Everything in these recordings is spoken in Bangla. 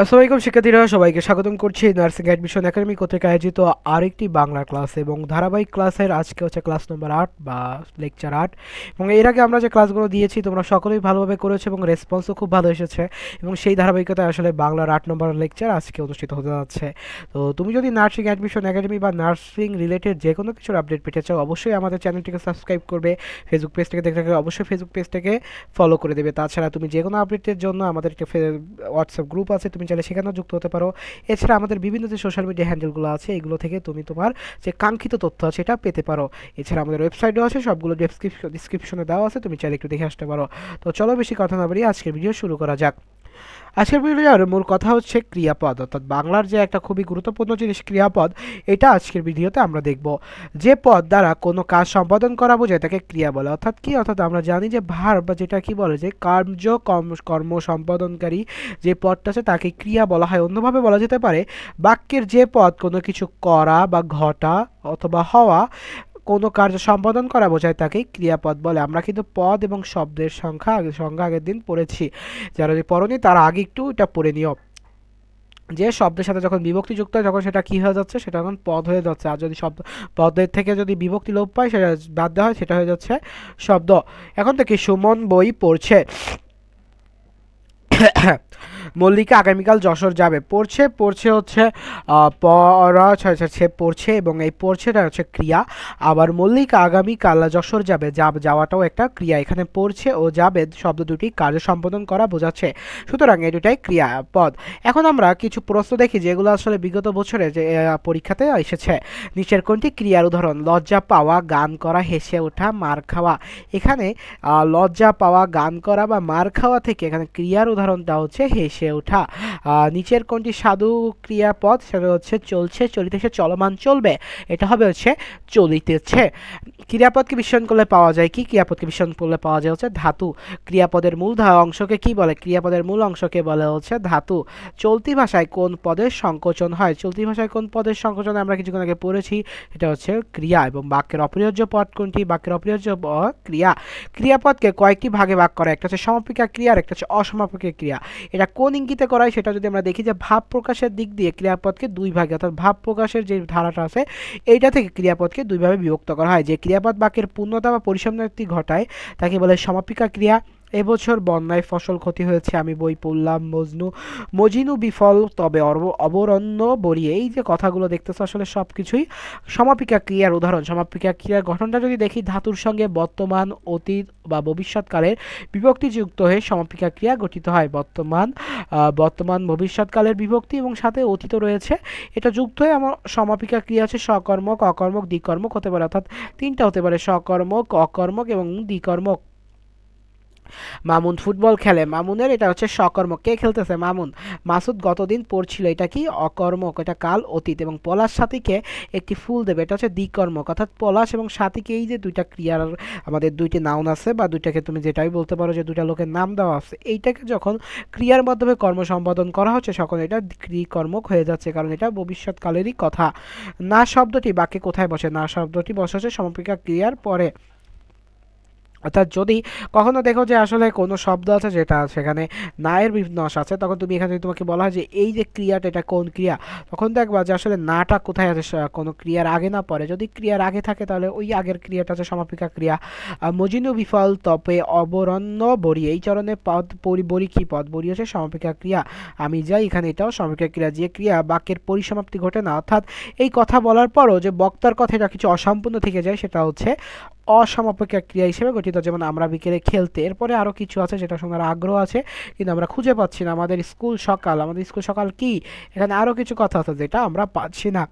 আসসালামাইকুম শিক্ষার্থীরা, সবাইকে স্বাগতম করছি নার্সিং অ্যাডমিশন একাডেমি কর্তৃক আয়োজিত আরেকটি বাংলা ক্লাস এবং ধারাবাহিক ক্লাসের আজকে হচ্ছে ক্লাস নম্বর আট বা লেকচার আট। এবং এর আগে আমরা যে ক্লাসগুলো দিয়েছি, তোমরা সকলেই ভালোভাবে করেছ এবং রেসপন্সও খুব ভালো এসেছে। এবং সেই ধারাবাহিকতায় আসলে বাংলার আট নম্বর লেকচার আজকে অনুষ্ঠিত হতে যাচ্ছে। তো তুমি যদি নার্সিং অ্যাডমিশন একাডেমি বা নার্সিং রিলেটেড যে কোনো কিছুর আপডেট পেতে চাও, অবশ্যই আমাদের চ্যানেলটিকে সাবস্ক্রাইব করবে। ফেসবুক পেজ থেকে দেখে থাকলে অবশ্যই ফেসবুক পেজটাকে ফলো করে দেবে। তাছাড়া তুমি যে কোনো আপডেটের জন্য আমাদের একটা হোয়াটসঅ্যাপ গ্রুপ আছে, তুমি চাইলে সেখানেও যুক্ত হতে পারো। এছাড়া আমাদের বিভিন্ন যে সোশ্যাল মিডিয়া হ্যান্ডেলগুলো আছে, এগুলো থেকে তুমি তোমার যে কাঙ্ক্ষিত তথ্য আছে এটা পেতে পারো। এছাড়া আমাদের ওয়েবসাইটও আছে, সবগুলো ডেসক্রিপশন ডিসক্রিপশনে দেওয়া আছে, তুমি চাইলে একটু দেখে আসতে পারো। তো চলো বেশি কথা না বাড়িয়ে আজকের ভিডিও শুরু করা যাক। আজকের ভিডিওর মূল কথা হচ্ছে ক্রিয়াপদ, অর্থাৎ বাংলার যে একটা খুবই গুরুত্বপূর্ণ জিনিস ক্রিয়াপদ, এটা আজকের ভিডিওতে আমরা দেখব। যে পদ দ্বারা কোনো কাজ সম্পাদন করা বোঝায় তাকে ক্রিয়া বলে। অর্থাৎ কি? অর্থাৎ আমরা জানি যে ভার বা যেটা কি বলে যে কার্য কর্ম কর্ম সম্পাদনকারী যে পদটা আছে তাকে ক্রিয়া বলা হয়। অন্যভাবে বলা যেতে পারে, বাক্যের যে পদ কোনো কিছু করা বা ঘটা অথবা হওয়া কোনো কার্য সম্পাদন করা বোঝায় তাকেই ক্রিয়াপদ বলে। আমরা কিন্তু পদ এবং শব্দের সংখ্যা সংখ্যা আগের দিন পড়েছি। যারা যদি পড়নি, তার আগে একটু এটা পড়ে নিও। যে শব্দের সাথে যখন বিভক্তি যুক্ত হয় তখন সেটা কী হয়ে যাচ্ছে, সেটা এখন পদ হয়ে যাচ্ছে। আর যদি শব্দ পদের থেকে যদি বিভক্তি লোপ পায়, সেটা বাদ দেওয়া হয়, সেটা হয়ে যাচ্ছে শব্দ। এখন থেকে সুমন বই পড়ছে। মল্লিকা আগামীকাল যশোর যাবে। পড়ছে পড়ছে হচ্ছে পড়া সে পড়ছে এবং এই পড়ছেটা হচ্ছে ক্রিয়া। আবার মল্লিকা আগামীকাল যশোর যাবে। যাব যাওয়াটাও একটা ক্রিয়া। এখানে পড়ছে ও যাবে, শব্দ দুটি কার্য সম্পাদন করা বোঝাচ্ছে। সুতরাং এই দুটাই ক্রিয়া পদ। এখন আমরা কিছু প্রশ্ন দেখি, যেগুলো আসলে বিগত বছরে যে পরীক্ষাতে এসেছে। নিচের কোনটি ক্রিয়ার উদাহরণ? লজ্জা পাওয়া, গান করা, হেসে ওঠা, মার খাওয়া। এখানে লজ্জা পাওয়া, গান করা বা মার খাওয়া থেকে এখানে ক্রিয়ার উদাহরণটা হচ্ছে হেসে ওঠা। নিচের কোনটি সাধু ক্রিয়াপদ? সেটা হচ্ছে চলছে চলিতেছে চলমান চলবে। এটা হবে হচ্ছে চলিতেছে। ক্রিয়াপদকে বিশ্লেষণ করলে পাওয়া যায় কি? ক্রিয়াপদকে বিশ্লেষণ করলে পাওয়া যায় হচ্ছে ধাতু। ক্রিয়াপদের মূল অংশকে কি বলে? ক্রিয়াপদের মূল অংশকে বলে হচ্ছে ধাতু। চলতি ভাষায় কোন পদের সংকোচন হয়? চলতি ভাষায় কোন পদের সংকোচন আমরা কিছুক্ষণ আগে পড়েছি, এটা হচ্ছে ক্রিয়া এবং বাক্যের অপরিহার্য পদ কোনটি? বাক্যের অপরিহার্য ক্রিয়া। ক্রিয়াপদকে কয়েকটি ভাগে ভাগ করা, একটা হচ্ছে সমাপিকা ক্রিয়া আর একটা হচ্ছে অসমাপিকা ক্রিয়া। এটা কোন ইঙ্গিতে করায় সেটা যদি আমরা দেখি যে ভাব প্রকাশের দিক দিয়ে ক্রিয়াপদকে দুই ভাগে, অর্থাৎ ভাব প্রকাশের যে ধারাটা আছে, এইটা থেকে ক্রিয়াপদকে দুইভাবে বিভক্ত করা হয়। যে ক্রিয়াপদ বাক্যের পূর্ণতা বা পরিসমাপ্তি ঘটায়, তাকে বলে সমাপিকা ক্রিয়া। এবছর বন্যায় ফসল ক্ষতি হয়েছে, আমি বই পড়লাম, মজনু, মজিনু বিফল, তবে অবরণ্য বরি এই যে কথাগুলো দেখতেছো, আসলে সব কিছুই সমাপিকা ক্রিয়ার উদাহরণ। সমাপিকা ক্রিয়ার গঠনটা যদি দেখি, ধাতুর সঙ্গে বর্তমান, অতীত বা ভবিষ্যৎকালের বিভক্তি যুক্ত হয়ে সমাপিকা ক্রিয়া গঠিত হয়। বর্তমান বর্তমান, ভবিষ্যৎকালের বিভক্তি এবং সাথে অতীত রয়েছে, এটা যুক্ত হয়ে আমার সমাপিকা ক্রিয়া আছে সকর্মক অকর্মক, দ্বিকর্মক হতে পারে, অর্থাৎ তিনটা হতে পারে সকর্মক অকর্মক এবং দ্বিকর্মক। মামুন ফুটবল খেলে। মামুনের এটা হচ্ছে সকর্ম কে খেলতেছে মামুন? মাসুদ গতদিন পড়ছিল এটা কি? অকর্মক, এটা কাল অতীত এবং পলাশ সাথীকে একটি ফুল দেবে। এটা হচ্ছে দ্বিকর্মক, অর্থাৎ পলাশ এবং সাথীকে এই যে দুইটা ক্রিয়ার আমাদের দুইটি নাউন আছে বা দুইটাকে তুমি যেটাই বলতে পারো যে দুইটা লোকের নাম দেওয়া আছে, এইটাকে যখন ক্রিয়ার মাধ্যমে কর্ম সম্পাদন করা হচ্ছে সকল এটা ক্রিকর্মক হয়ে যাচ্ছে কারণ এটা ভবিষ্যৎকালেরই কথা। না শব্দটি বাক্যে কোথায় বসে? না শব্দটি বসে হচ্ছে সমাপিকা ক্রিয়ার পরে। অর্থাৎ যদি কখনো দেখো যে আসলে কোনো শব্দ আছে যেটা সেখানে নায়ের বিভিন্ন অংশ আছে, তখন তুমি এখানে তোমাকে বলা হয় যে এই যে ক্রিয়াটা এটা কোন ক্রিয়া, তখন দেখবা যে আসলে নাটা কোথায় আছে কোনো ক্রিয়ার আগে না পরে। যদি ক্রিয়ার আগে থাকে তাহলে ওই আগের ক্রিয়াটা আছে সমাপিকা ক্রিয়া। মজিনু বিফল তপে অবরণ্য বরি এই চরণে পদ পরি বরি কি পদ? বরি হচ্ছে সমাপিকা ক্রিয়া। আমি যাই এখানে, এটাও সমাপিকা ক্রিয়া। যে ক্রিয়া বাক্যের পরিসমাপ্তি ঘটে না। অর্থাৎ এই কথা বলার পরও যে বক্তার কথাটা কিছু অসম্পূর্ণ থেকে যায়, সেটা হচ্ছে অসমাপিকা ক্রিয়া হিসেবে গঠিত, যেমন আমরা বিকেলে খেলতে, এরপরে আরও কিছু আছে যেটা শোনার আগ্রহ আছে, কিন্তু আমরা খুঁজে পাচ্ছি না। আমাদের স্কুল সকাল, আমাদের স্কুল সকাল কি? এখানে আরও কিছু কথা আছে যেটা আমরা পাচ্ছি না।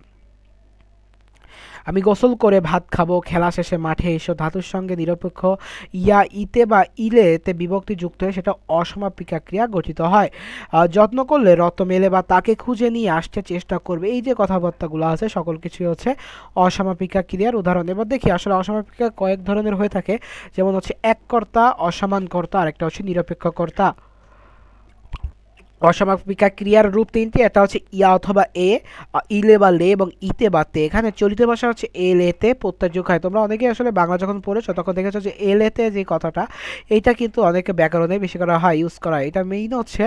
আমি গোসল করে ভাত খাব, খেলা শেষে মাঠে এসো, ধাতুর সঙ্গে নিরপেক্ষ ইয়া ইতে বা ইলে তে বিভক্তি যুক্ত হয়ে সেটা অসমাপিকা ক্রিয়া গঠিত হয়। যত্ন করলে রত মেলে বা তাকে খুঁজে নিয়ে আসতে চেষ্টা করবে। এই যে কথাবার্তাগুলো আছে, সকল কিছুই হচ্ছে অসমাপিকা ক্রিয়ার উদাহরণ। এবার দেখি, আসলে অসমাপিকা কয়েক ধরনের হয়ে থাকে। যেমন হচ্ছে এক কর্তা অসমান কর্তা আরেকটা হচ্ছে নিরপেক্ষ কর্তা অসমাপিকা ক্রিয়ার রূপ তিনটি এটা হচ্ছে ইয়া অথবা এ ইলে বা লে এবং ইতে বা তে। এখানে চলিত ভাষা হচ্ছে এ লেতে প্রত্যাযোগ হয়। তোমরা অনেকেই আসলে বাংলা যখন পড়েছো, তখন দেখেছ যে এ লেতে যে কথাটা, এইটা কিন্তু অনেকে ব্যাকরণে বেশি করা হয় ইউজ করা হয়। এটা মেইন হচ্ছে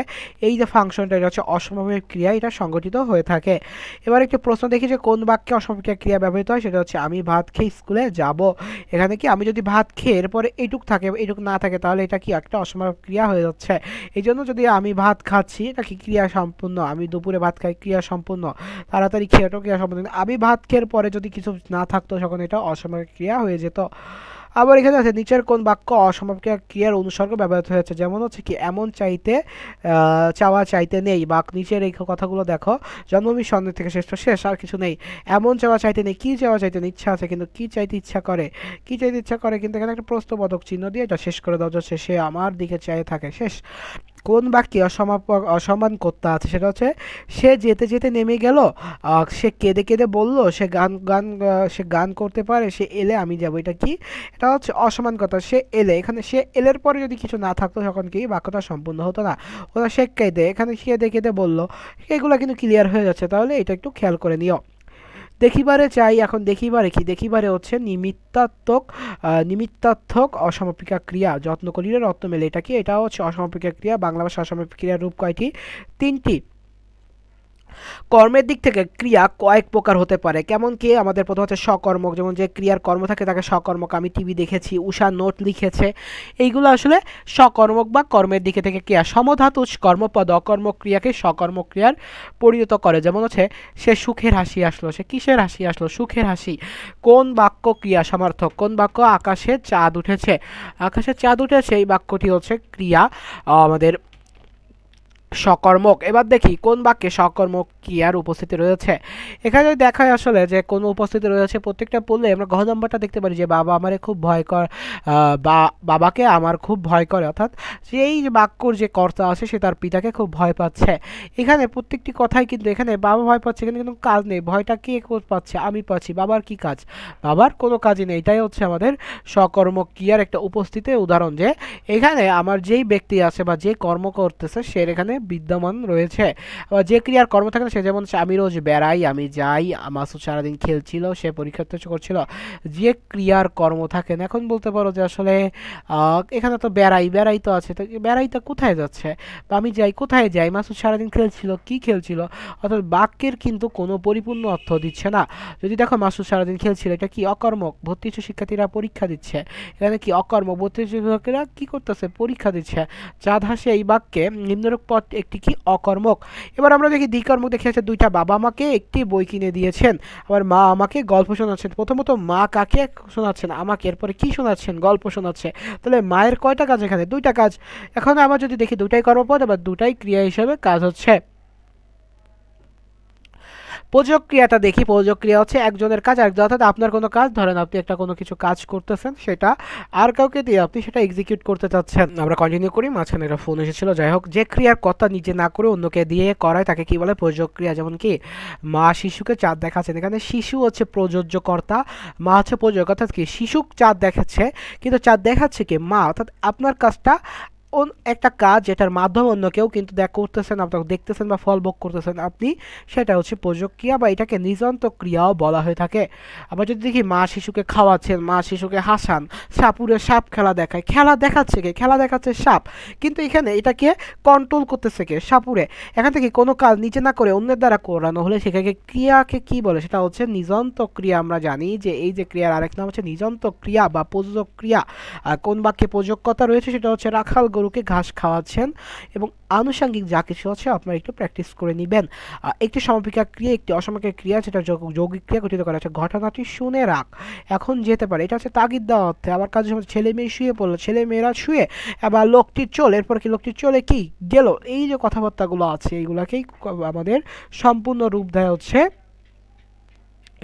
এই যে ফাংশনটা এটা হচ্ছে অসমাপিক ক্রিয়া, এটা সংগঠিত হয়ে থাকে। এবার একটি প্রশ্ন দেখি যে কোন বাক্যে অসমাপিকা ক্রিয়া ব্যবহৃত হয়? সেটা হচ্ছে, আমি ভাত খেয়ে স্কুলে যাব। এখানে কি, আমি যদি ভাত খেয়ে এরপরে এইটুক থাকে এইটুক না থাকে, তাহলে এটা কি একটা অসমাপিক ক্রিয়া হয়ে যাচ্ছে? এই জন্য যদি আমি ভাত খাচ্ছি এটা কি ক্রিয়া সম্পূর্ণ আমি দুপুরে ভাত খাই ক্রিয়া সম্পূর্ণ তাড়াতাড়ি খেয়ে ওটাও ক্রিয়া সম্পূর্ণ আমি ভাত খেয়ে পরে যদি কিছু না থাকতো, তখন এটা অসমাপিক ক্রিয়া হয়ে যেত। আবার এখানে আছে, নিচের কোন বাক্য অসমাপিক ক্রিয়ার অনুসর্গ ব্যবহৃত হয়েছে? যেমন হচ্ছে কি, এমন চাইতে চাওয়া চাইতে নেই বা নিচের এই কথাগুলো দেখো, জন্মভূমি সন্দেহ থেকে শ্রেষ্ঠ, শেষ, আর কিছু নেই। এমন চাওয়া চাইতে নেই, কী চাওয়া চাইতে নেই, ইচ্ছা আছে, কিন্তু কী চাইতে ইচ্ছা করে? কি চাইতে ইচ্ছা করে? কিন্তু এখানে একটা প্রশ্নবোধক চিহ্ন দিয়ে এটা শেষ করে দেওয়া যাচ্ছে সে আমার দিকে চেয়ে থাকে, শেষ। কোন বাক্যে অসমাপক অসম্মান করতে আছে সেটা হচ্ছে, সে যেতে যেতে নেমে গেল সে কেঁদে কেঁদে বলল, সে গান গান সে গান করতে পারে, সে এলে আমি যাব, এটা কি? এটা হচ্ছে অসমান কথা সে এলে, এখানে সে এলের পরে যদি কিছু না থাকতো তখন কি বাক্যটা সম্পূর্ণ হতো না। ওরা সে কেঁদে, এখানে কেঁদে কেঁদে বলল, এগুলো কিন্তু ক্লিয়ার হয়ে যাচ্ছে, তাহলে এটা একটু খেয়াল করে নিও। দেখিবারে চাই, এখন দেখিবারে কি? দেখিবারে হচ্ছে নিমিত্তাত্মক নিমিত্তাত্মক অসমাপিকা ক্রিয়া। যত্ন করিলে রত্ন মেলে। এটা কি? এটা হচ্ছে অসমাপিকা ক্রিয়া। বাংলা ভাষা অসমাপিক ক্রিয়ার রূপ কয়টি? তিনটি। কর্মের দিক থেকে ক্রিয়া কয়েক প্রকার হতে পারে। কেমন কি? আমাদের প্রথম হচ্ছে সকর্মক যেমন যে ক্রিয়ার কর্ম থাকে, তাকে সকর্মক আমি টিভি দেখেছি, উষা নোট লিখেছে। এইগুলো আসলে সকর্মক বা কর্মের দিকে থেকে ক্রিয়া। সমধাতু কর্মপদ অকর্মক ক্রিয়াকে সকর্মক ক্রিয়ার পরিণত করে। যেমন হচ্ছে, সে সুখের হাসি আসলো, সে কিসের হাসি আসলো? সুখের হাসি। কোন বাক্য ক্রিয়া সমার্থক? কোন বাক্য আকাশে চাঁদ উঠেছে? আকাশে চাঁদ উঠেছে, এই বাক্যটি হচ্ছে ক্রিয়া। আমাদের সকর্মক এবার দেখি কোন বাক্যে সকর্মক ক্রিয়ার উপস্থিতি রয়েছে। এখানে যদি দেখা হয় আসলে যে কোন উপস্থিতি রয়েছে, প্রত্যেকটা পড়লে আমরা ঘ নম্বরটা দেখতে পারি যে বাবা আমারে খুব ভয় কর বা, বাবাকে আমার খুব ভয় করে। অর্থাৎ এই যে বাক্যর যে কর্তা আছে, সে তার পিতাকে খুব ভয় পাচ্ছে। এখানে প্রত্যেকটি কথাই কিন্তু এখানে বাবা ভয় পাচ্ছে, এখানে কিন্তু কাজ নেই। ভয়টা কে পাচ্ছে? আমি পাচ্ছি। বাবার কি কাজ? বাবার কোনো কাজই নেই। এটাই হচ্ছে আমাদের সকর্ম ক্রিয়ার একটা উপস্থিতি উদাহরণ যে এখানে আমার যেই ব্যক্তি আছে বা যে কর্ম করতেছে, সে এখানে বিদ্যমান রয়েছে। যে ক্রিয়ার কর্ম থাকে না, সে যেমন আমি রোজ বেড়াই, আমি যাই মাসুদ সারাদিন খেলছিল, সে পরীক্ষা করছিল। যে ক্রিয়ার কর্ম থাকে না, এখন বলতে পারো যে আসলে এখানে তো বেড়াই বেড়াই তো আছে, তো বেড়াই তো কোথায় যাচ্ছে? বা আমি যাই, কোথায় যাই? মাসুদ সারাদিন খেলছিল, কি খেলছিল? অর্থাৎ বাক্যের কিন্তু কোনো পরিপূর্ণ অর্থ দিচ্ছে না। যদি দেখো মাসুদ সারাদিন খেলছিল, এটা কি অকর্মক? ভর্তি শিক্ষার্থীরা পরীক্ষা দিচ্ছে। এখানে কি অকর্মক? ভর্তি শিক্ষকেরা কি করতেছে? পরীক্ষা দিচ্ছে। চাঁদ হাসে এই বাক্যে নিম্নরূপ পদ একটি কি অকর্মক? এবার আমরা দেখি দ্বিকর্মক দেখে আছে, দুইটা বাবা আমাকে একটি বই কিনে দিয়েছেন। আবার মা আমাকে গল্প শোনাচ্ছেন। প্রথমত মা কাকে শোনাচ্ছেন? আমাকে, এরপরে কি শোনাচ্ছেন? গল্প শোনাচ্ছে। তাহলে মায়ের কয়টা কাজ এখানে? দুইটা কাজ। এখন আবার যদি দেখি দুটাই কর্মপদ আবার দুটাই ক্রিয়া হিসেবে কাজ হচ্ছে। প্রযোগ ক্রিয়াটা দেখি প্রযোগ ক্রিয়া হচ্ছে একজনের কাজ একজন অর্থাৎ আপনার কোনো কাজ, ধরেন আপনি একটা কোনো কিছু কাজ করতেছেন, সেটা আর কাউকে দিয়ে আপনি সেটা এক্সিকিউট করতে চাচ্ছেন। আমরা কন্টিনিউ করি, মাঝখানে একটা ফোন এসেছিল, যাই হোক, যে ক্রিয়ার কথা নিজে না করে অন্যকে দিয়ে করায়, তাকে কি বলে? প্রযোগ ক্রিয়া যেমন কি, মা শিশুকে চাঁদ দেখাচ্ছেন। এখানে শিশু হচ্ছে প্রযোজ্য কর্তা মা হচ্ছে প্রযোজক অর্থাৎ কি শিশু চাঁদ দেখাচ্ছে, কিন্তু চাঁদ দেখাচ্ছে কি, মা, অর্থাৎ আপনার কাজটা একটা কাজ যেটার মাধ্যমে অন্য কেউ কিন্তু দেখ করতেছেন, আপনাকে দেখতেছেন বা ফল ভোগ করতেছেন, আপনি সেটা হচ্ছে প্রযোগ ক্রিয়া বা এটাকে নিজন্ত ক্রিয়াও বলা হয়ে থাকে। আবার যদি দেখি মা শিশুকে খাওয়াচ্ছেন, মা শিশুকে হাসান, সাপুরে সাপ খেলা দেখায়। খেলা দেখাচ্ছে কে? খেলা দেখাচ্ছে সাপ। কিন্তু এখানে এটাকে কন্ট্রোল করতেছে কে? সাপুরে। এখান থেকে কোনো কাজ নিচে না করে অন্যের দ্বারা করানো হলে সেখানে ক্রিয়াকে কি বলে? সেটা হচ্ছে নিজন্ত ক্রিয়া আমরা জানি যে এই যে ক্রিয়ার আরেক নাম হচ্ছে নিজন্ত ক্রিয়া বা প্রযোজক ক্রিয়া। কোন বাক্যে প্রযোগ্যতা রয়েছে সেটা হচ্ছে রাখাল গরুকে ঘাস খাওয়াচ্ছেন এবং আনুষঙ্গিক যা কিছু আছে আপনারা একটু প্র্যাকটিস করে নেবেন। একটি সমাপিকা ক্রিয়া, একটি অসমাপিকা ক্রিয়া, যেটা যৌগিক ক্রিয়া গঠিত করা হচ্ছে ঘটনাটি শুনে রাখ। এখন যেতে পারে। এটা হচ্ছে তাগিদ দেওয়া অর্থে আবার কাজের ছেলে মেয়ে শুয়ে পড়ল, ছেলে মেয়েরা শুয়ে আবার লোকটি চলে, এরপর কি লোকটি চলে কি? গেল। এই যে কথাবার্তাগুলো আছে এইগুলাকেই আমাদের সম্পূর্ণ রূপ দেয় হচ্ছে।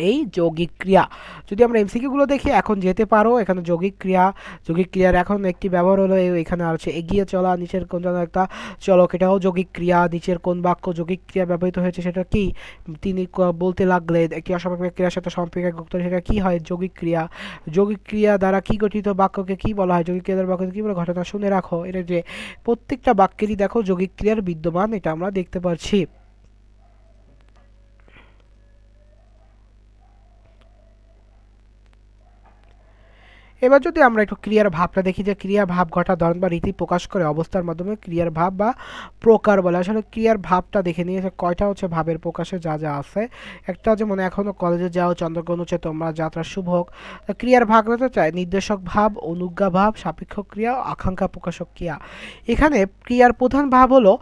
এই যৌগিক ক্রিয়া। যদি আমরা এমসিকিউগুলো দেখি, এখন যেতে পারো, এখানে যৌগিক ক্রিয়া। যৌগিক ক্রিয়ার এখন একটি ব্যবহার হলো এখানে আছে এগিয়ে চলা, নিচের কোন যেন একটা চলক, এটাও যৌগিক ক্রিয়া, নিচের কোন বাক্য যৌগিক ক্রিয়া ব্যবহৃত হয়েছে, সেটা কি? তিনি বলতে লাগলে, একটি অসমাপিক ক্রিয়ার সাথে সম্পর্ক যুক্ত সেটা কি হয়? যৌগিক ক্রিয়া। যৌগিক ক্রিয়া দ্বারা কি গঠিত বাক্যকে কি বলা হয়? যৌগিক ক্রিয়া দ্বারা বাক্যকে কি বলে ঘটনা শুনে রাখো। এটা যে প্রত্যেকটা বাক্যেরই দেখো, যৌগিক ক্রিয়ার বিদ্যমান, এটা আমরা দেখতে পাচ্ছি এবার যদি আমরা একটু ক্রিয়ার ভাবটা দেখি যে ক্রিয়া ভাব ঘটা ধরন বা রীতি প্রকাশ করে অবস্থার মাধ্যমে ক্রিয়ার ভাব বা প্রকার বলে। আসলে ক্রিয়ার ভাবটা দেখে নিয়ে কয়টা হচ্ছে ভাবের প্রকাশে যা যা আছে। একটা যেমন এখনও কলেজে যাও, চন্দ্রগ্রহণ হচ্ছে তোমরা, যাত্রা শুভ হোক। ক্রিয়ার ভাগ হতে চায় নির্দেশক ভাব, অনুজ্ঞা ভাব সাপেক্ষ ক্রিয়া, আকাঙ্ক্ষা প্রকাশক ক্রিয়া। এখানে ক্রিয়ার প্রধান ভাব হলো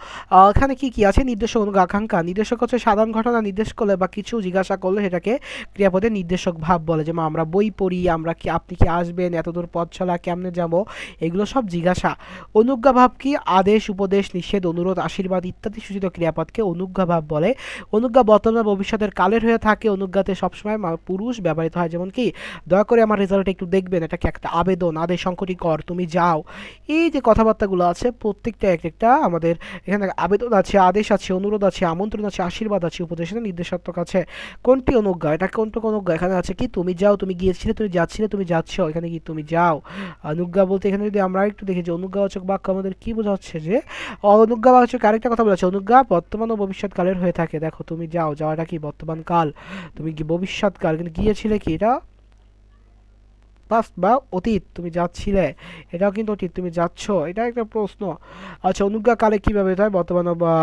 এখানে কি কি আছে? নির্দেশক, অনুজ্ঞা, আকাঙ্ক্ষা। নির্দেশক হচ্ছে সাধারণ ঘটনা নির্দেশ করলে বা কিছু জিজ্ঞাসা করলে সেটাকে ক্রিয়াপদের নির্দেশক ভাব বলে। যেমন আমরা বই পড়ি, আমরা কি, আপনি কি আসবেন? এতদূর পথ চলা কেমনে যাব? এগুলো সব জিজ্ঞাসা। অনুজ্ঞা ভাব কি? আদেশ, উপদেশ, নিষেধ, অনুরোধ, আশীর্বাদ ইত্যাদি সূচিত ক্রিয়াপদকে অনুজ্ঞা ভাব বলে। অনুজ্ঞা বর্তমান ভবিষ্যতের কালের হয়ে থাকে। অনুজ্ঞাতে সবসময় পুরুষ ব্যবহৃত হয়। যেমন কি, দয়া করে আমার রেজাল্ট একটু দেখবেন। এটা কি একটা আবেদন? আদেশ সংকটি কর, তুমি যাও। এই যে কথাবার্তাগুলো আছে, প্রত্যেকটা এক একটা আমাদের এখানে আবেদন আছে, আদেশ আছে, অনুরোধ আছে, আমন্ত্রণ আছে, আশীর্বাদ আছে, উপদেশ আছে, নির্দেশাত্মক আছে। কোনটি অনুজ্ঞা? এটা কোনটা অনুজ্ঞা? এখানে আছে কি, তুমি যাও, তুমি গিয়েছিলে, তুমি যাচ্ছিলে, তুমি যাচ্ছ। এখানে কি তুমি যাও। অনুজ্ঞা বলতে এখানে যদি আমরা একটু দেখি যে অনুজ্ঞাবাচক বাক্য আমাদের কি বোঝাচ্ছে যে, অনুজ্ঞাবাচক আরেকটা কথা বলেছে, অনুজ্ঞা বর্তমান ও ভবিষ্যৎকালের হয়ে থাকে। দেখো, তুমি যাও, যাওয়াটা কি বর্তমান কাল? তুমি কি ভবিষ্যৎকাল কিন্তু গিয়েছিলে কি এটা? পাস্ট বা অতীত, তুমি যাচ্ছিলে, এটাও কিন্তু অতীত, তুমি যাচ্ছ, এটা একটা প্রশ্ন। আচ্ছা অনুজ্ঞাকালে কী ব্যবহৃত হয় বর্তমান বা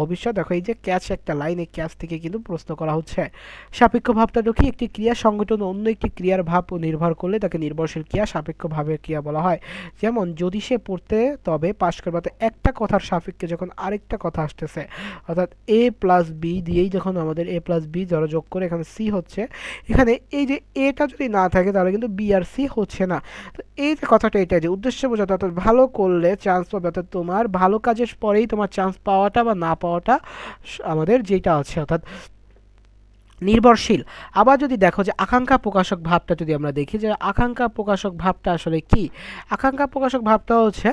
ভবিষ্যৎ? দেখো, এই যে ক্যাচ, একটা লাইন ক্যাচ থেকে কিন্তু প্রশ্ন করা হচ্ছে। সাপেক্ষ ভাবটা দেখি, একটি ক্রিয়া সংগঠন অন্য একটি ক্রিয়ার ভাব নির্ভর করলে তাকে নির্ভরশীল ক্রিয়া, সাপেক্ষ ভাবের ক্রিয়া বলা হয়। যেমন, যদি সে পড়তে, তবে পাশ করবে অর্থাৎ একটা কথার সাপেক্ষে যখন আরেকটা কথা আসতেছে, অর্থাৎ এ প্লাস বি দিয়েই যখন আমাদের এ প্লাস বি যারা যোগ করে এখানে সি হচ্ছে, এখানে এই যে এটা যদি না থাকে, তাহলে কিন্তু বি আর সি হচ্ছে না। এই যে কথাটা, এটা যে উদ্দেশ্য বোঝাতে অর্থাৎ ভালো করলে চান্স পাবে, অর্থাৎ তোমার ভালো কাজের পরেই তোমার চান্স পাওয়াটা বা না পাওয়াটা আমাদের যেটা আছে, অর্থাৎ নির্ভরশীল। আবার যদি দেখো যে আকাঙ্ক্ষা প্রকাশক ভাবটা যদি আমরা দেখি যে আকাঙ্ক্ষা প্রকাশক ভাবটা আসলে কি? আকাঙ্ক্ষা প্রকাশক ভাবটা হচ্ছে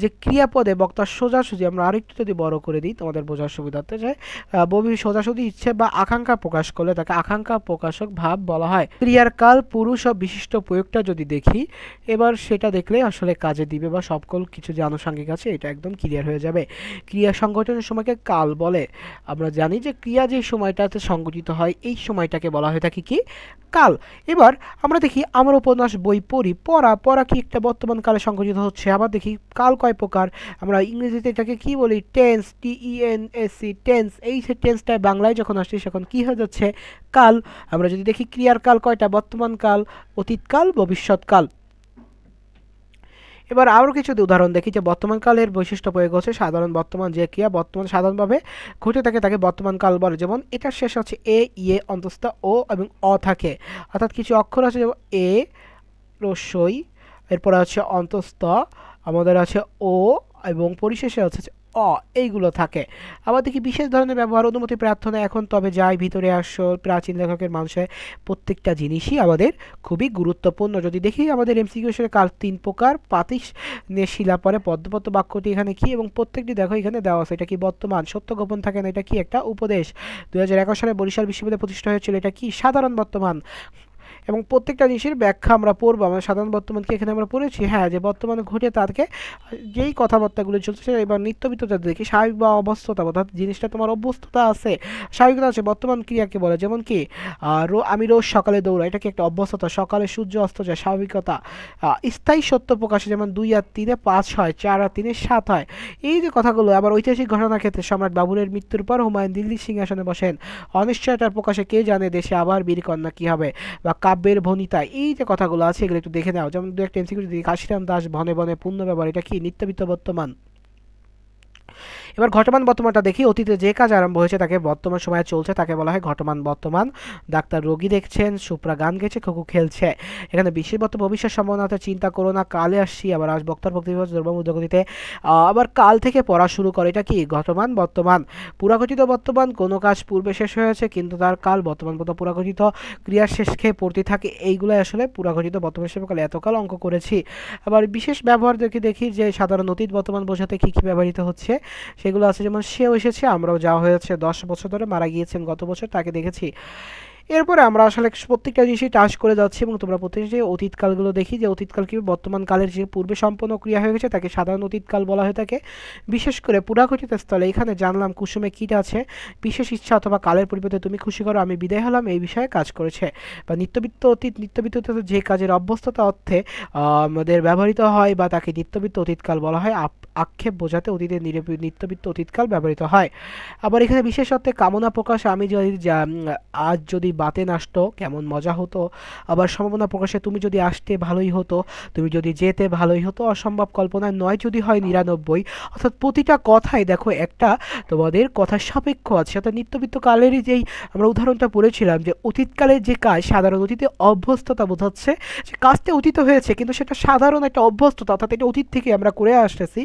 যে ক্রিয়াপদে বক্তা সোজাসুজি, আমরা আরেকটু যদি বড় করে দিই, তোমাদের বোঝার সুবিধার্থে যে ববি সোজাসুজি ইচ্ছে বা আকাঙ্ক্ষা প্রকাশ করলে তাকে আকাঙ্ক্ষা প্রকাশক ভাব বলা হয়। ক্রিয়ার কাল, পুরুষ ও বিশিষ্ট প্রয়োগটা যদি দেখি, এবার সেটা দেখলে আসলে কাজে দিবে বা সকল কিছু যে আনুষঙ্গিক আছে, এটা একদম ক্লিয়ার হয়ে যাবে। ক্রিয়া সংগঠনের সময়কে কাল বলে। আমরা জানি যে ক্রিয়া যে সময়টাতে সংগঠিত হয় এই সময়টাকে বলা হয়ে থাকে কি? কাল। এবার আমরা দেখি আমার উপন্যাস বই পড়ি, পড়া পড়া কি একটা বর্তমান কালে সংগঠিত হচ্ছে? আবার দেখি কাল কয় প্রকার? আমরা ইংরেজিতে এটাকে কি বলি? Tense T E N S C tense. এই যে টেন্সটা বাংলায় যখন আসছে তখন কি হয়ে যাচ্ছে? কাল। আমরা যদি দেখি ক্রিয়ার কাল কয়টা? বর্তমান কাল অতীতকাল ভবিষ্যৎকাল এবার আরও কিছু উদাহরণ দেখি যে বর্তমানকালের বৈশিষ্ট্য প্রয়োগ হচ্ছে সাধারণ বর্তমান যে ক্রিয়া বর্তমান সাধারণভাবে ঘটে থাকে তাকে বর্তমানকাল বলে। যেমন এটার শেষ হচ্ছে এ ইয়ে অন্তস্থ, ও এবং অ থাকে। অর্থাৎ কিছু অক্ষর আছে যেমন এ, রস্যই। এরপরে আছে অন্তস্থ, আমাদের আছে ও এবং পরিশেষে হচ্ছে অ, এইগুলো থাকে। আবার দেখি বিশেষ ধরনের ব্যবহার, অনুমতি, প্রার্থনা? এখন তবে যাই, ভিতরে আসো, প্রাচীন লেখকের মানুষের প্রত্যেকটা জিনিসই আমাদের খুবই গুরুত্বপূর্ণ। যদি দেখি আমাদের এমসিকিউ এর কাল তিন প্রকার পাতিস শিলা পরে পদ্মপত্র বাক্যটি এখানে কি এবং প্রত্যেকটি দেখো এখানে দেওয়া আছে। এটা কি বর্তমান? সত্য গোপন থাকে না? এটা কি একটা উপদেশ? দু হাজার এগারো সালে বরিশাল বিশ্ববিদ্যালয় প্রতিষ্ঠা হয়েছিল। এটা কি সাধারণ বর্তমান? এবং প্রত্যেকটা জিনিসের ব্যাখ্যা আমরা পড়ব। আমরা সাধারণ বর্তমানকে এখানে আমরা পড়েছি। হ্যাঁ যে বর্তমানে ঘটে তাকে যেই কথাবার্তাগুলো চলছে এবার নিত্যবিত্যতা দেখি স্বাভাবিক বা অবস্থতা অর্থাৎ জিনিসটা তোমার অভ্যস্ততা আছে, স্বাভাবিকতা আছে, বর্তমান ক্রিয়াকে বলে। যেমন কি আমি রোজ সকালে দৌড়াই এটা কি একটা অভ্যস্ততা। সকালে সূর্য অস্ত যায়, স্বাভাবিকতা স্থায়ী সত্য প্রকাশে যেমন দুই আর তিনে পাঁচ হয়, চার আর তিনে সাত হয়। এই যে কথাগুলো, আবার ঐতিহাসিক ঘটনার ক্ষেত্রে সম্রাট বাবুরের মৃত্যুর পর হুমায়ুন দিল্লি সিংহাসনে বসেন, অনিশ্চয়তার প্রকাশে কে জানে দেশে আবার বীরকন্যা কি হবে? বা কাব্যের ভনিতা। এই যে কথাগুলো আছে, এগুলো একটু দেখে নাও। যেমন দু একটা এমসিকিউ যদি কাশিরাম দাস ভনে বনে পূর্ণ ব্যবহার এটা কি? নিত্যবিত্ত বর্তমান। এবার ঘটমান বর্তমানটা দেখি। অতীতে যে কাজ আরম্ভ হয়েছে তাকে বর্তমান সময়ে চলছে, তাকে বলা হয় ঘটমান বর্তমান। ডাক্তার রোগী দেখছেন, সুপ্রা গান গেছে খোকু খেলছে। এখানে বিশ্ববত ভবিষ্যৎ সম্ভাবনাতে চিন্তা করো না, কালে আসছি, আবার আজ বক্তার দুর্বম উদ্যোগতিতে আবার কাল থেকে পড়া শুরু করে, এটা কি? ঘটমান বর্তমান। পুরাগঠিত বর্তমান, কোনো কাজ পূর্বে শেষ হয়েছে, কিন্তু তার কাল বর্তমান পর্যন্ত পুরাগঠিত ক্রিয়ার শেষ খেয়ে পড়তে থাকে। এইগুলো আসলে পুরাগঠিত বর্তমান হিসেবে কালে এতকাল অঙ্ক করেছি। আবার বিশেষ ব্যবহার দেখি দেখি যে সাধারণ অতীত বর্তমান বোঝাতে কী কী ব্যবহৃত হচ্ছে সেগুলো আছে, যেমন সেও এসেছে, আমরাও যাওয়া হয়েছে। দশ বছর ধরে মারা গিয়েছেন, গত বছর তাকে দেখেছি। এরপরে আমরা আসলে প্রত্যেকটা জিনিসই টাচ করে যাচ্ছি এবং তোমরা প্রত্যেকটা যে অতীতকালগুলো দেখি, যে অতীতকাল কি বর্তমান কালের যে পূর্বে সম্পন্ন ক্রিয়া হয়ে গেছে, তাকে সাধারণ অতীতকাল বলা হয়ে থাকে। বিশেষ করে পুরাঘটিত স্থলে এখানে জানলাম কুসুমে কীটা আছে। বিশেষ ইচ্ছা অথবা কালের পরিবর্তে তুমি খুশি করো, আমি বিদায় হলাম, এই বিষয়ে কাজ করেছে। বা নিত্যবিত্ত অতীত নিত্যবিত্ত যে কাজের অভ্যস্ততা অর্থে আমাদের ব্যবহৃত হয় বা তাকে নিত্যবিত্ত অতীতকাল বলা হয় আক্ষেপ বোঝাতে অতীতের নিত্যবিত্ত অতীতকাল ব্যবহৃত হয়। আবার এখানে বিশেষ অর্থে কামনা প্রকাশ, আমি যদি আজ যদি বাতে আসতো কেমন মজা হতো। আবার সম্ভাবনা প্রকাশে, তুমি যদি আসতে ভালোই হতো, তুমি যদি যেতে ভালোই হতো, অসম্ভব কল্পনায় নয় যদি হয় নিরানব্বই। অর্থাৎ প্রতিটা কথাই দেখো, একটা তোমাদের কথার সাপেক্ষ আছে। অর্থাৎ নিত্যবিত্ত কালেরই যেই আমরা উদাহরণটা পড়েছিলাম যে, অতীতকালের যে কাজ, সাধারণ অতীতে অভ্যস্ততা বোঝাচ্ছে যে, কাজটা অতীত হয়েছে, কিন্তু সেটা সাধারণ একটা অভ্যস্ততা, অর্থাৎ এটা অতীত থেকে আমরা করে আসতেছি।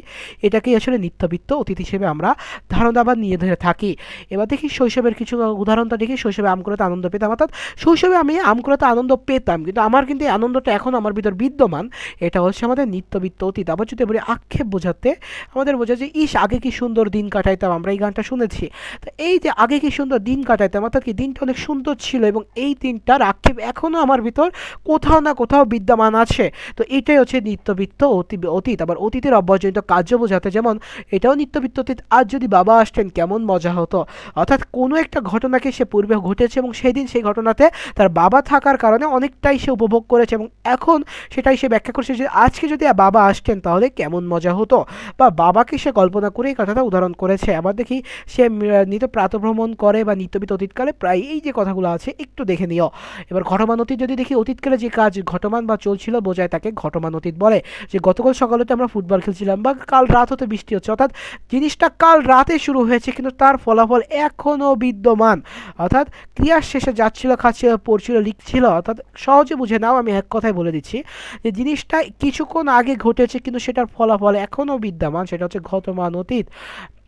এটাকেই আসলে নিত্যবিত্ত অতীত হিসেবে আমরা ধারণা বা নিয়ে ধরে থাকি। এবার দেখি শৈশবের কিছু উদাহরণটা দেখি শৈশবে আম কুড়াতে আনন্দ পেতাম, অর্থাৎ শৈশবে আমি আম কুড়াতে আনন্দ পেতাম, কিন্তু আমার কিন্তু এই আনন্দটা এখন আমার ভিতর বিদ্যমান। এটা হচ্ছে আমাদের নিত্যবিত্ত অতীত। আবার যদি বলি আক্ষেপ বোঝাতে, আমাদের বোঝা যে ইস, আগে কি সুন্দর দিন কাটাইতাম? আমরা এই গানটা শুনেছি। তো এই যে আগে কি সুন্দর দিন কাটাইতাম, অর্থাৎ কি দিনটা অনেক সুন্দর ছিল এবং এই দিনটার আক্ষেপ এখনও আমার ভিতর কোথাও না কোথাও বিদ্যমান আছে। তো এটাই হচ্ছে নিত্যবিত্ত অতি, অতীত। আবার অতীতের অব্যর্জনিত কার্য বোঝাতে যেমন এটাও নিত্যবিত্ত অতীত আজ যদি বাবা আসতেন কেমন মজা হতো। অর্থাৎ কোনো একটা ঘটনাকে সে পূর্বে ঘটেছে এবং সেই দিন সেই ঘটনাতে তার বাবা থাকার কারণে অনেকটাই সে উপভোগ করেছে এবং এখন সেটাই সে ব্যাখ্যা করছে যে আজকে যদি বাবা আসতেন তাহলে কেমন মজা হতো বা বাবাকে সে কল্পনা করে এই কথাটা উদাহরণ করেছে। আবার দেখি সে নিত প্রাতভ্রমণ করে বা নিত্যবিত অতীতকালে প্রায় এই যে কথাগুলো আছে একটু দেখে নিও। এবার ঘটমান অতীত যদি দেখি, অতীতকালে যে কাজ ঘটমান বা চলছিল বোঝায় তাকে ঘটমান অতীত বলে। যে গতকাল সকালে তো আমরা ফুটবল খেলছিলাম বা কাল রাত হতে বৃষ্টি হচ্ছে। অর্থাৎ জিনিসটা কাল রাতে শুরু হয়েছে, কিন্তু তার ফলাফল এখনও বিদ্যমান। অর্থাৎ ক্রিয়ার শেষে যাচ্ছিল, খাচ্ছিল, পড়ছিল, লিখছিল। অর্থাৎ সহজে বুঝে নাও, আমি এক কথায় বলে দিচ্ছি যে জিনিসটা কিছুক্ষণ আগে ঘটেছে, কিন্তু সেটার ফলাফল এখনও বিদ্যমান। সেটা হচ্ছে ঘটমান অতীত।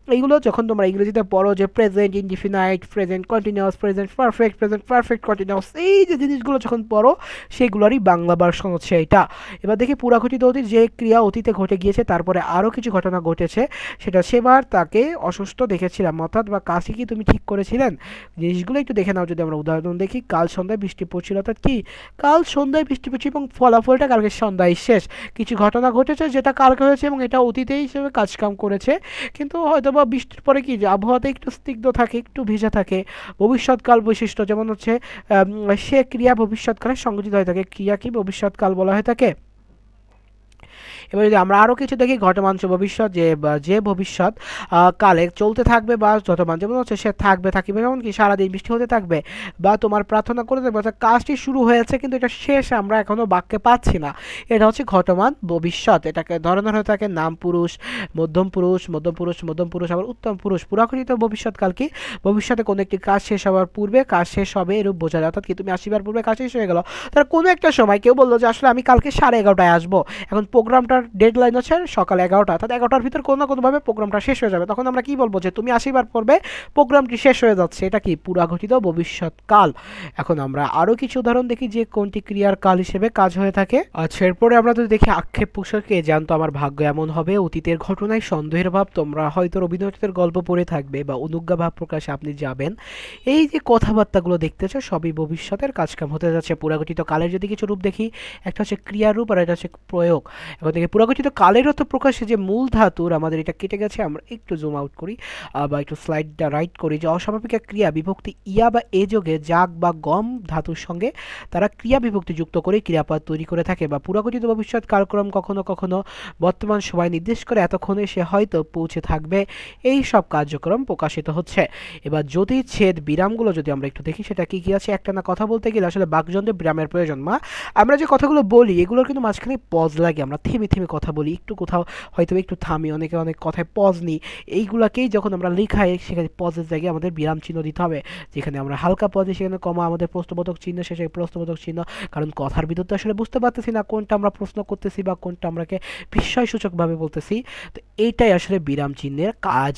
এইগুলো যখন তোমরা ইংরেজিতে পড়ো যে present indefinite present continuous present perfect present perfect continuous এই যে জিনিসগুলো যখন পড়ো, সেগুলোরই বাংলা ভার্সন হচ্ছে এটা। এবার দেখি পুরাঘটিত অতীত, যে ক্রিয়া অতীতে ঘটে গিয়েছে, তারপরে আরও কিছু ঘটনা ঘটেছে, সেটা সেবার তাকে অসুস্থ দেখেছিলাম। অর্থাৎ বা কাশি কি তুমি ঠিক করেছিলেন? জিনিসগুলো একটু দেখে নাও যদি আমরা উদাহরণ দেখি। কাল সন্ধ্যায় বৃষ্টি পড়ছিল, অর্থাৎ কি? কাল সন্ধ্যায় বৃষ্টি পড়ছে এবং ফলাফলটা কালকে সন্ধ্যায় শেষ। কিছু ঘটনা ঘটেছে যেটা কালকে হয়েছে এবং এটা অতীতে হিসেবে কাজকাম করেছে। কিন্তু হয়তো বা বৃষ্টির পরে কি যে আবহাওয়াতে একটু স্নিগ্ধ থাকে, একটু ভেজা থাকে, ভবিষ্যৎকাল বৈশিষ্ট্য যেমন হচ্ছে সে ক্রিয়া ভবিষ্যৎকালে সংগঠিত হয়ে থাকে। ক্রিয়া কি ভবিষ্যৎকাল বলা হয়ে থাকে? এবার যদি আমরা আরও কিছু দেখি, ঘটমান যে ভবিষ্যৎ, যে যে ভবিষ্যৎ কালে চলতে থাকবে বা ঘটমান যেমন হচ্ছে সে থাকবে, থাকিবে। যেমন কি সারাদিন বৃষ্টি হতে থাকবে বা তোমার প্রার্থনা করে থাকবে, অর্থাৎ কাজটি শুরু হয়েছে কিন্তু এটা শেষ আমরা এখনও বাক্যে পাচ্ছি না। এটা হচ্ছে ঘটমান ভবিষ্যৎ। এটাকে ধরনের হয়ে থাকে নাম পুরুষ, মধ্যম পুরুষ মধ্যম পুরুষ মধ্যম পুরুষ, আবার উত্তম পুরুষ। পুরাকৃত ভবিষ্যৎকাল কি? ভবিষ্যতে কোনো একটি কাজ শেষ হওয়ার পূর্বে কাজ শেষ হবে এরূপ বোঝা যায়। অর্থাৎ কি তুমি আসিবার পূর্বে কাজ শেষ হয়ে গেল। তার কোনো একটা সময় কেউ বলল যে, আসলে আমি কালকে সাড়ে এগারোটায় আসব। এখন প্রোগ্রামটার ডেডলাইন হচ্ছে সকাল এগারোটা, অর্থাৎ এগারোটার ভিতর কোনো না কোনোভাবে প্রোগ্রামটা শেষ হয়ে যাবে। তখন আমরা কি বলব যে, তুমি আসিবার পূর্বে প্রোগ্রামটি শেষ হয়ে যাচ্ছে। এটা কি? পুরাঘটিত ভবিষ্যৎকাল এখন আমরা আরও কিছু উদাহরণ দেখি যে, কোনটি ক্রিয়ার কাল হিসেবে কাজ হয়ে থাকে। আচ্ছা এরপরে আমরা যদি দেখি আক্ষেপ পোশাকে জানতো আমার ভাগ্য এমন হবে, অতীতের ঘটনায় সন্দেহের ভাব, তোমরা হয়তো রবীন্দ্রনাথের গল্প পড়ে থাকবে বা অনুজ্ঞা ভাব প্রকাশে আপনি যাবেন। এই যে কথাবার্তাগুলো দেখতেছো সবই ভবিষ্যতের কাজকাম হতে যাচ্ছে। পুরাগঠিত কালের যদি কিছু রূপ দেখি, একটা হচ্ছে ক্রিয়ারূপ আর এটা হচ্ছে প্রয়োগ। এখন দেখি পুরাগঠিত কালের অর্থ প্রকাশে যে মূল ধাতুর আমাদের এটা কেটে গেছে, আমরা একটু জুম আউট করি বা একটু স্লাইডটা রাইট করি যে অস্বাভাবিক ক্রিয়া বিভক্তি ইয়া বা এ যোগে জাগ বা গম ধাতুর সঙ্গে তারা ক্রিয়া বিভক্তি যুক্ত করে ক্রিয়াপদ তৈরি করে থাকে বা পুরাগঠিত ভবিষ্যৎ কালক্রম কখনো কখনো বর্তমান সময় নির্দেশ করে এতক্ষণে সে হয়তো পৌঁছে থাকবে। এই সব কার্যক্রম প্রকাশিত হচ্ছে। এবার যদি ছেদ বিরামগুলো যদি আমরা একটু দেখি, সেটা কি কি আছে? একটা না কথা বলতে গেলে আসলে বাকযন্ত্রে বিরামের প্রয়োজন। মা, আমরা যে কথাগুলো বলি, এগুলোর কিন্তু মাঝখানে পজ লাগে, আমরা থেমে থেমে কথা বলি, একটু কোথাও হয়তো একটু থামি, অনেকে অনেক কথায় পজ নিই। এইগুলাকেই যখন আমরা লেখাই সেখানে পজের জায়গায় আমাদের বিরাম চিহ্ন দিতে হবে। যেখানে আমরা হালকা পজে সেখানে কমা, আমাদের প্রশ্নবোধক চিহ্ন, শেষে প্রশ্নবোধক চিহ্ন। কারণ কথার ভিতর তো আসলে বুঝতে পারতেছি না কোনটা আমরা প্রশ্ন করতেছি বা কোনটা আমরাকে বিস্ময়সূচকভাবে বলতেছি। তো এইটাই আসলে বিরাম চিহ্নের কাজ।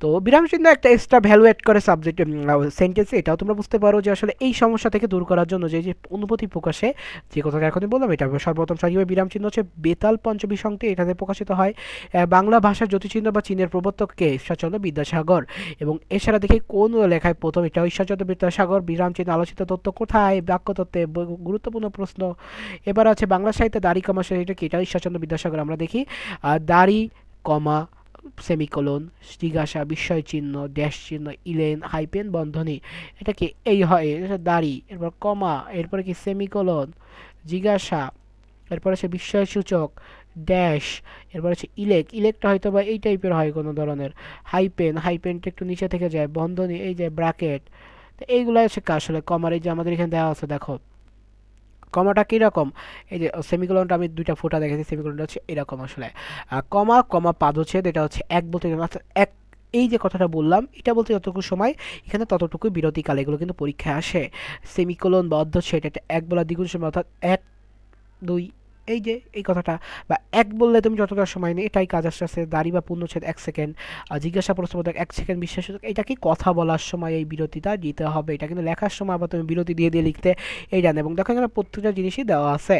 তো বিরাম চিহ্ন একটা এক্সট্রা ভ্যালু অ্যাড করে সাবজেক্ট সেন্টেন্সে এটাও তোমরা বুঝতে পারো যে আসলে এই সমস্যা থেকে দূর করার জন্য যে যে অনুভূতি প্রকাশে, যে কথাটা এখনই বললাম, এটা সর্বপ্রথম সঠিকভাবে বিরাম চিহ্ন হচ্ছে বেতাল পঞ্চমী সংতে এটাতে প্রকাশিত হয় বাংলা ভাষার জ্যোতিচিহ্ন বা চীনের প্রবর্তককে ঈশ্বরচন্দ্র বিদ্যাসাগর এবং এছাড়া দেখি কোন লেখায় প্রথম এটা ঈশ্বরচন্দ্র বিদ্যাসাগর, বিরাম চিহ্ন, আলোচিত তথ্য কোথায়, বাক্যতত্ত্বে গুরুত্বপূর্ণ প্রশ্ন। এবার আছে বাংলা সাহিত্যে দাড়ি কমা এটা কি? এটা ঈশ্বরচন্দ্র বিদ্যাসাগর আমরা দেখি দাড়ি কমা, সেমিকোলন, জিজ্ঞাসা বিস্ময় চিহ্ন ড্যাশ চিহ্ন ইলেন, হাইপেন বন্ধনী, এটা কি এই হয়? দাড়ি, এরপর কমা, এরপরে কি সেমিকোলন, জিজ্ঞাসা, এরপরে আছে বিস্ময় সূচক ড্যাশ এরপর হচ্ছে ইলেক ইলেকটা হয়তো বা এই টাইপের হয় কোনো ধরনের। হাইপেন হাইপেনটা একটু নিচে থেকে যায়, বন্ধনী, এই যে ব্র্যাকেট তো এইগুলো হচ্ছে কাজ আসলে। কমার এই যে আমাদের এখানে দেওয়া আছে, দেখো। কমাটা কীরকম? এই যে সেমিকোলনটা আমি দুইটা ফোটা দেখেছি সেমিকোলনটা হচ্ছে এরকম আসলে। কমা কমা পাদচ্ছেদ, এটা হচ্ছে এক বলতে এক, এই যে কথাটা বললাম, এটা বলতে যতটুকু সময়, এখানে ততটুকু বিরতিকাল এগুলো কিন্তু পরীক্ষায় আসে। সেমিকোলন বা অর্ধচ্ছেদ এটা এক বলা দ্বিগুণ সময়, অর্থাৎ এক, দুই এই যে, এই কথাটা, বা এক বললে তুমি যতটা সময় নেই, এটাই কাজ আসতে দাড়ি বা পূর্ণচ্ছেদ এক সেকেন্ড। জিজ্ঞাসা প্রশ্নবোধক এক সেকেন্ড বিশ্বাস এটা কি কথা বলার সময় এই বিরতিটা দিতে হবে? এটা কিন্তু লেখার সময় আবার তুমি বিরতি দিয়ে দিয়ে লিখতে, এই জানে। এবং দেখো এখানে প্রত্যেকটা জিনিসই দেওয়া আছে।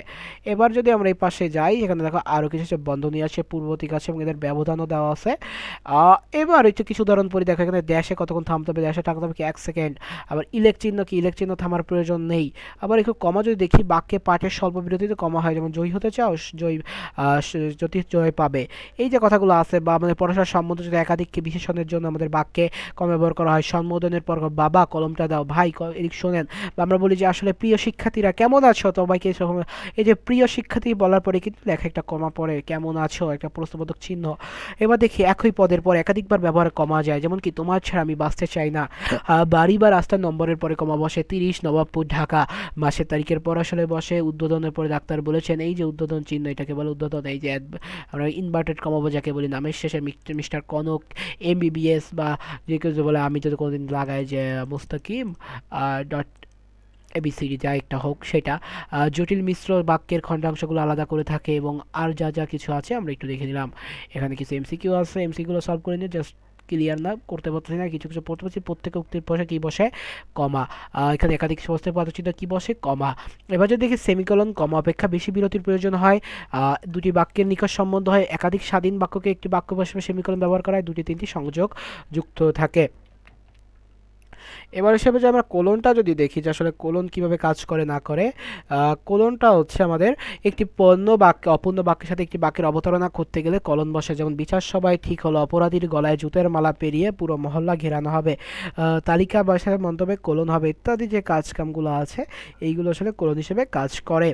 এবার যদি আমরা এই পাশে যাই, এখানে দেখো আরও কিছু আছে, বন্ধনী আছে পূর্বতিক আছে, এবং এদের ব্যবধানও দেওয়া আছে। এবার একটু কিছু উদাহরণ পরি দেখো এখানে ড্যাশে কতক্ষণ থামতে হবে, দেশে থাকতে হবে কি এক সেকেন্ড? আবার ইলেক চিহ্ন কি, ইলেক চিহ্ন থামার প্রয়োজন নেই। আবার একটু কমা যদি দেখি, বাক্যে পাঠের স্বল্প বিরতিতে কমা হয়, যেমন জয়ী হতে চাও, জয় যদি জয় পাবে। এই যে কথাগুলো আছে বা আমাদের পড়াশোনার সম্বন্ধ যদি একাধিক বিশেষণের জন্য আমাদের বাক্যে কম ব্যবহার করা হয়, সম্বোধনের পর বাবা কলমটা দাও, ভাই এদিক শোনেন, বা আমরা বলি যে আসলে প্রিয় শিক্ষার্থীরা কেমন আছো? সবাইকে সব- এই যে প্রিয় শিক্ষার্থী বলার পরে কিন্তু লেখা একটা কমা পড়ে, কেমন আছো? একটা প্রশ্নবোধক চিহ্ন। এবার দেখি একই পদের পর একাধিকবার ব্যবহার কমা যায়, যেমন কি তোমার ছাড়া আমি বাঁচতে চাই না। বাড়ি বা রাস্তার নম্বরের পরে কমা বসে, তিরিশ নবাবপুর, ঢাকা। মাসের তারিখের পর আসলে বসে, উদ্বোধনের পরে ডাক্তার বলেছেন, এই যে উদ্বোধন চিহ্ন এটাকে বলে উদ্বোধন, এই যে আমরা ইনভার্টেড কমাবো যাকে বলি নামের শেষে মিস্টার কনক এমবিবিএস বা যে কেউ যে বলে, আমি যদি কোনোদিন লাগাই যে মুস্তাকিম ডট এবিসিডি যা একটা হোক সেটা। জটিল মিশ্র বাক্যের খণ্ডাংশগুলো আলাদা করে থাকে এবং আর যা যা কিছু আছে আমরা একটু দেখে নিলাম। এখানে কিছু এমসিকিউ আছে এমসিকিউগুলো সলভ করে নিয়ে জাস্ট ক্লিয়ার না, করতে পারতেছি না, কিছু কিছু পড়তে পারছি, প্রত্যেক উক্তির বসে কী বসে? কমা। এখানে একাধিক সমস্ত পদচিহ্ন কী বসে? কমা। এবার যদি দেখি সেমিকলন, কমা অপেক্ষা বেশি বিরতির প্রয়োজন হয়। দুটি বাক্যের নিকট সম্বন্ধ হয়। একাধিক স্বাধীন বাক্যকে একটি বাক্য হিসেবে সেমিকলন ব্যবহার করা হয় দুটি তিনটি সংযোগ যুক্ত থাকে। এবার হিসেবে যে আমরা কোলনটা যদি দেখি যে আসলে কোলন কীভাবে কাজ করে, না করে কোলনটা হচ্ছে আমাদের একটি পণ্য বাক্য, অপূর্ণ বাক্যের সাথে একটি বাক্যের অবতারণা করতে গেলে কলন বসে। যেমন, বিচার সবাই ঠিক হলো, অপরাধীর গলায় জুতের মালা পেরিয়ে পুরো মহল্লা ঘেরানো হবে। তালিকা বসার মন্তব্যে কোলন হবে ইত্যাদি যে কাজ কামগুলো আছে, এইগুলো আসলে কোলন হিসেবে কাজ করে।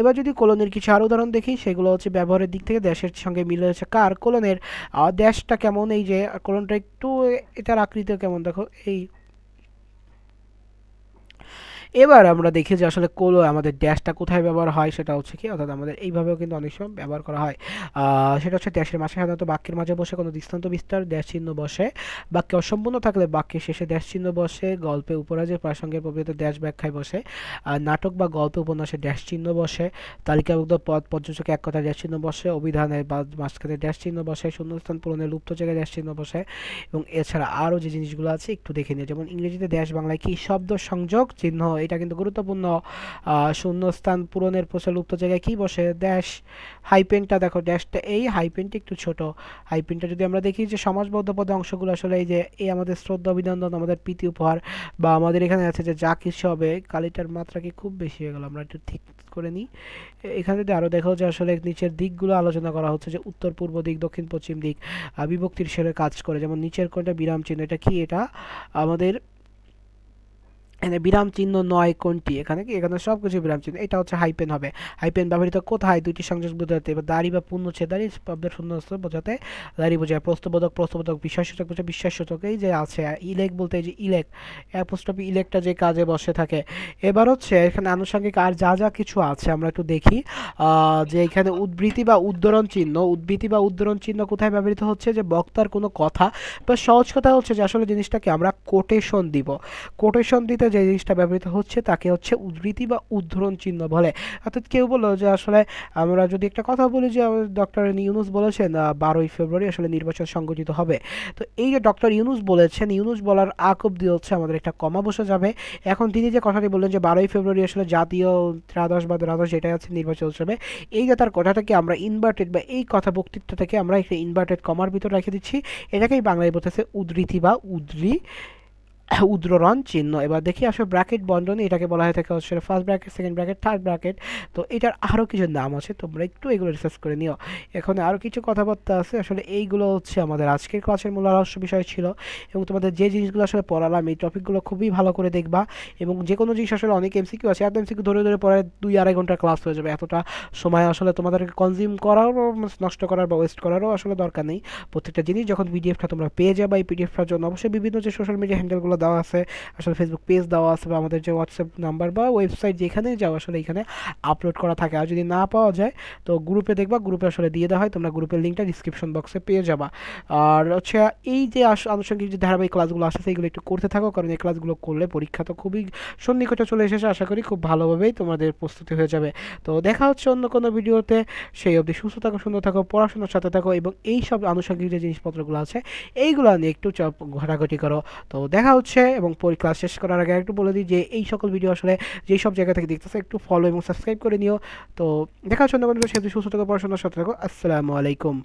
এবার যদি কোলনের কিছু আরও উদাহরণ দেখি, সেগুলো হচ্ছে ব্যবহারের দিক থেকে দেশের সঙ্গে মিলে হচ্ছে কার কোলনের দেশটা কেমন? এই যে, কোলনটা একটু এটার আকৃতি কেমন? দেখো, এই এবার আমরা দেখি যে আসলে কোলো আমাদের ড্যাশটা কোথায় ব্যবহার হয়, সেটা হচ্ছে কি, অর্থাৎ আমাদের এইভাবেও কিন্তু অনেক সময় ব্যবহার করা হয়। সেটা হচ্ছে ড্যাশের মাঝে সাধারণত বাক্যের মাঝে বসে কোনো দৃষ্টান্ত বিস্তার, ড্যাশ চিহ্ন বসে। বাক্যে অসম্পূর্ণ থাকলে বাক্যের শেষে ড্যাশ চিহ্ন বসে, গল্পে উপরাজের প্রাসঙ্গের প্রবৃত্ত ড্যাশ ব্যাখ্যায় বসে। নাটক বা গল্পে উপন্যাসে ড্যাশ চিহ্ন বসে। তালিকাভুক্ত পদ পর্যটকে এক কথা ড্যাশ চিহ্ন বসে। অভিধানে বা মাঝখানে ড্যাশ চিহ্ন বসে। শূন্যস্থান পূরণে লুপ্ত জায়গায় ড্যাশ চিহ্ন বসে। এবং এছাড়া আরও যে জিনিসগুলো আছে, একটু দেখে নিই যেমন ইংরেজিতে ড্যাশ বাংলায় কি, শব্দ সংযোগ, চিহ্ন এটা কিন্তু গুরুত্বপূর্ণ শূন্যস্থান পূরণের পোষে লুপ্ত জায়গায় কি বসে? ড্যাশ হাইপেনটা দেখো ড্যাশটা এই হাইপেনটা একটু ছোট। হাইপেনটা যদি আমরা দেখি যে সমাজবদ্ধ পদে অংশগুলো আসলে এই যে, এই আমাদের শ্রদ্ধা অভিনন্দন, আমাদের প্রীতি উপহার বা আমাদের এখানে আছে যে যা কিছু হবে, কালিটার মাত্রা কি খুব বেশি হয়ে গেল, আমরা একটু ঠিক করে নিই। এখানে যদি আরও দেখো যে আসলে নিচের দিকগুলো আলোচনা করা হচ্ছে যে উত্তর, পূর্ব দিক, দক্ষিণ, পশ্চিম দিক বিভক্তির হিসেবে কাজ করে। যেমন নিচের কোনটা বিরাম চিহ্ন, এটা কি? এটা আমাদের এখানে বিরাম চিহ্ন নয় কোনটি? এখানে কি? এখানে সব কিছু বিরাম চিহ্ন। এটা হচ্ছে হাইপেন হবে। হাইপেন ব্যবহৃত কোথায়? দুইটি সংযোগ বোঝাতে এবার দাড়ি বা পূর্ণছে দাড়ি শব্দের শূন্য অস্ত্র বোঝাতে দাড়ি বোঝায়। প্রস্তবোধক প্রস্তবোধক বিশ্বাসসূচক, বোঝায়। বিশ্বাসসূচক, এই যে আছে, ইলেক বলতে এই যে ইলেক অ্যাপোস্টপি ইলেকটা যে কাজে বসে থাকে। এবার হচ্ছে এখানে আনুষঙ্গিক আর যা যা কিছু আছে আমরা একটু দেখি। যে এখানে উদ্বৃত্তি বা উদ্ধরণ চিহ্ন উদ্বৃত্তি বা উদ্ধরণ চিহ্ন কোথায় ব্যবহৃত হচ্ছে? যে বক্তার কোনো কথা বা সহজ কথা হচ্ছে যে আসলে জিনিসটাকে আমরা কোটেশন দিব। কোটেশন দিতে যে জিনিসটা ব্যবহৃত হচ্ছে তাকে হচ্ছে উদ্ধৃতি বা উদ্ধরণ চিহ্ন বলে। অর্থাৎ কেউ বলল যে আসলে আমরা যদি একটা কথা বলি যে ডক্টর ইউনুস বলেছেন বারোই ফেব্রুয়ারি আসলে নির্বাচন সংগঠিত হবে। তো এই যে ডক্টর ইউনুস বলেছেন, ইউনুস বলার আগ অব্দি হচ্ছে আমাদের একটা কমা বসে যাবে। এখন তিনি যে কথাটি বললেন যে বারোই ফেব্রুয়ারি আসলে জাতীয় ত্রাদশ বা দ্বাদশ যেটাই আছে নির্বাচন উৎসবে এই যে তার কথাটাকে আমরা ইনভার্টেড বা এই কথা বক্তৃত্ব থেকে আমরা একটা ইনভার্টেড কমার ভিতর রেখে দিচ্ছি। এটাকেই বাংলায় বলতেছে উদ্ধৃতি বা উদ্রি উদ্ররণ চিহ্ন। এবার দেখি আসলে ব্র্যাকেট বন্ধনী, এটাকে বলা হয়ে থাকে হচ্ছে first bracket second bracket third bracket তো এটার আরও কিছু নাম আছে, তোমরা একটু এগুলো রিসার্চ করে নিও। এখন আরও কিছু কথাবার্তা আছে, আসলে এইগুলো হচ্ছে আমাদের আজকের ক্লাসের মূল আলোচ্য বিষয় ছিল। এবং তোমাদের যে জিনিসগুলো আসলে পড়ালাম, এই টপিকগুলো খুবই ভালো করে দেখবা। এবং যে কোনো জিনিস আসলে অনেক এমসিকিউ আছে, এত এমসিকিউ ধরে ধরে পড়ায় দুই আড়াই ঘণ্টার ক্লাস হয়ে যাবে। এতটা সময় আসলে তোমাদেরকে কনজিউম করারও, নষ্ট করার বা ওয়েস্ট করারও আসলে দরকার নেই। প্রত্যেকটা জিনিস যখন পিডিএফটা তোমরা পেয়ে যাবে, এই পিডিএফটার জন্য অবশ্যই বিভিন্ন যে সোশ্যাল মিডিয়া হ্যান্ডেলগুলো দেওয়া আছে, আসলে ফেসবুক পেজ দেওয়া আছে বা আমাদের যে হোয়াটসঅ্যাপ নাম্বার বা ওয়েবসাইট যেখানে যাও আসলে এখানে আপলোড করা থাকে। আর যদি না পাওয়া যায়, তো গ্রুপে দেখবা গ্রুপে আসলে দিয়ে দেওয়া হয়, তোমরা গ্রুপের লিঙ্কটা ডিসক্রিপশন বক্সে পেয়ে যাবা। আর হচ্ছে এই যে আস- আনুষঙ্গিক যে ধারাবাহিক ক্লাসগুলো আসছে সেইগুলো একটু করতে থাকো, কারণ এই ক্লাসগুলো করলে পরীক্ষা তো খুবই সন্নিকটে চলে এসেছে, আশা করি খুব ভালোভাবেই তোমাদের প্রস্তুতি হয়ে যাবে। তো দেখা হচ্ছে অন্য কোনো ভিডিওতে। সেই অবধি সুস্থ থাকো, সুন্দর থাকো, পড়াশোনার সাথে থাকো এবং এই সব আনুষঙ্গিক যে জিনিসপত্রগুলো আছে, এইগুলো নিয়ে একটু ঘাটাঘাটি করো। তো দেখা হচ্ছে এবং ক্লাস শেষ করার আগে একটু বলে দিই যে এই সকল ভিডিও আসলে যেই সব জায়গা থেকে দেখতেছে, একটু ফলো এবং সাবস্ক্রাইব করে নিও। তো দেখা হচ্ছে অন্য কোনো সুস্থ থাকো পড়াশোনার সাথে থাকো। আসসালামু আলাইকুম।